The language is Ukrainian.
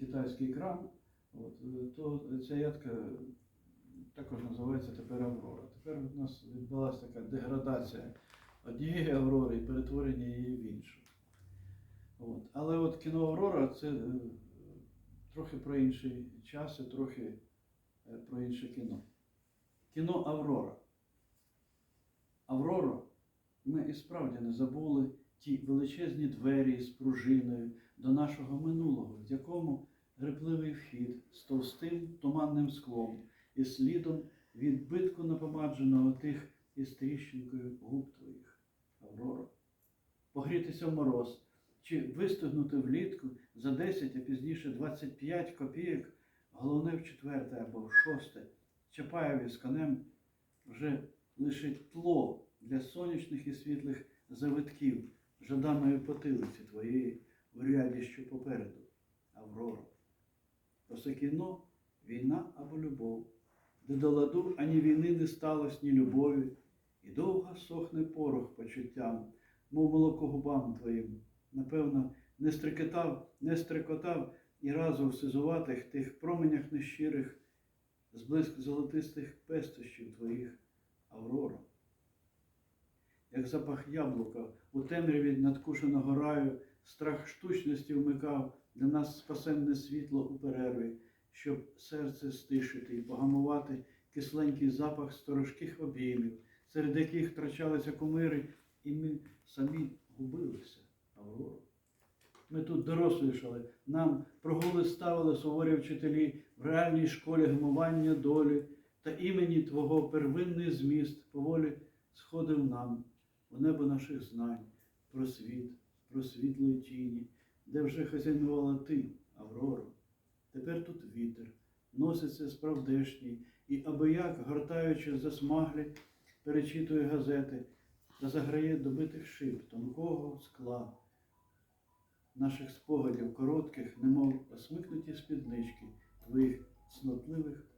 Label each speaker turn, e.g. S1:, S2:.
S1: китайський крам, от, е, то ця ядка також називається тепер Аврора. Тепер у нас відбулася така деградація однієї Аврори і перетворення її в іншу. От. Але от кіно Аврора це е, трохи про інший час і трохи е, про інше кіно. Кіно Аврора. Аврора, ми і справді не забули ті величезні двері з пружиною до нашого минулого, в якому гребливий вхід з товстим туманним склом і слідом відбитку напомадженого тих із тріщинкою губ твоїх. Аврора. Погрітися в мороз чи вистигнути влітку за 10, а пізніше 25 копійок, головне в четверте або в шосте, Чапаєві з конем вже лишить тло для сонячних і світлих завитків жаданої потилиці твоєї в ряді, що попереду, Аврора. Про кіно війна або любов, де до ладу ані війни не сталося, ні любові, і довго сохне порох почуттям, мов молоко губам твоїм. Напевно, не стрекотав, не стрекотав і разу в сизуватих тих променях нещирих, зблиск золотистих пестощів твоїх, Аврора. Як запах яблука. У темряві надкушеного раю, страх штучності вмикав. Для нас спасенне світло у перерві, щоб серце стишити і погамувати кисленький запах сторожких обіймів, серед яких втрачалися кумири, і ми самі губилися, Аврора. Ми тут дорослішали, нам прогули ставили суворі вчителі в реальній школі гмування долі та імені Твого первинний зміст поволі сходив нам у небо наших знань, про світ, про світлої тіні, де вже хазяйнувала ти, Аврора. Тепер тут вітер, носиться справдешній, і аби як, гортаючи засмаглі, перечитує газети та заграє добитих шиб тонкого скла наших спогадів коротких, немов осмикнуті спіднички твоїх цнотливих